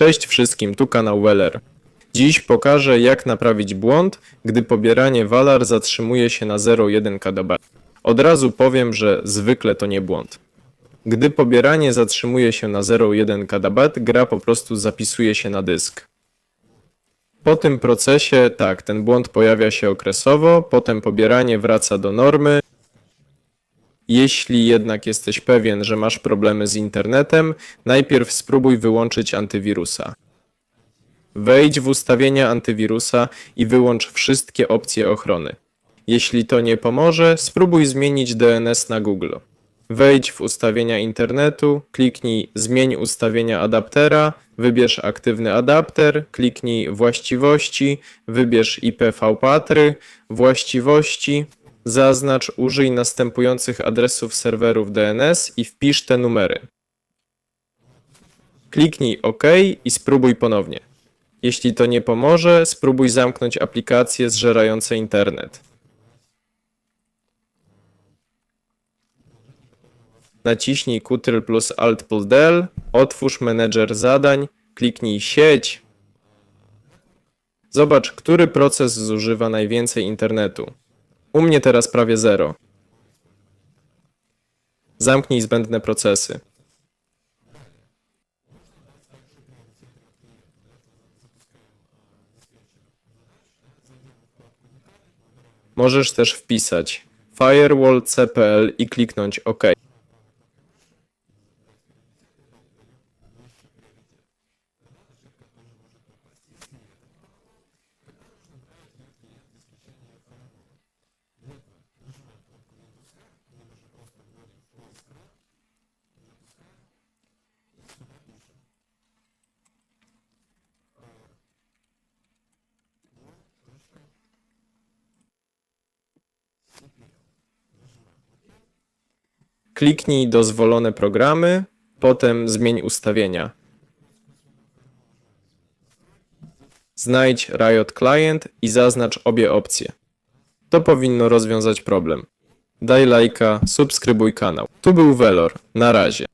Cześć wszystkim, tu kanał Weller. Dziś pokażę jak naprawić błąd, gdy pobieranie Valar zatrzymuje się na 0,1 kDb. Od razu powiem, że zwykle to nie błąd. Gdy pobieranie zatrzymuje się na 0,1 kDb, gra po prostu zapisuje się na dysk. Po tym procesie, tak, ten błąd pojawia się okresowo, potem pobieranie wraca do normy. Jeśli jednak jesteś pewien, że masz problemy z internetem, najpierw spróbuj wyłączyć antywirusa. Wejdź w ustawienia antywirusa i wyłącz wszystkie opcje ochrony. Jeśli to nie pomoże, spróbuj zmienić DNS na Google. Wejdź w ustawienia internetu, kliknij Zmień ustawienia adaptera, wybierz aktywny adapter, kliknij Właściwości, wybierz IPv4, Właściwości, zaznacz Użyj następujących adresów serwerów DNS i wpisz te numery. Kliknij OK i spróbuj ponownie. Jeśli to nie pomoże, spróbuj zamknąć aplikacje zżerające internet. Naciśnij Ctrl plus Alt plus Del, otwórz menedżer zadań, kliknij sieć. Zobacz, który proces zużywa najwięcej internetu. U mnie teraz prawie zero. Zamknij zbędne procesy. Możesz też wpisać firewall cpl i kliknąć OK. Kliknij dozwolone programy, potem zmień ustawienia. Znajdź Riot Client i zaznacz obie opcje. To powinno rozwiązać problem. Daj lajka, subskrybuj kanał. Tu był Velor. Na razie.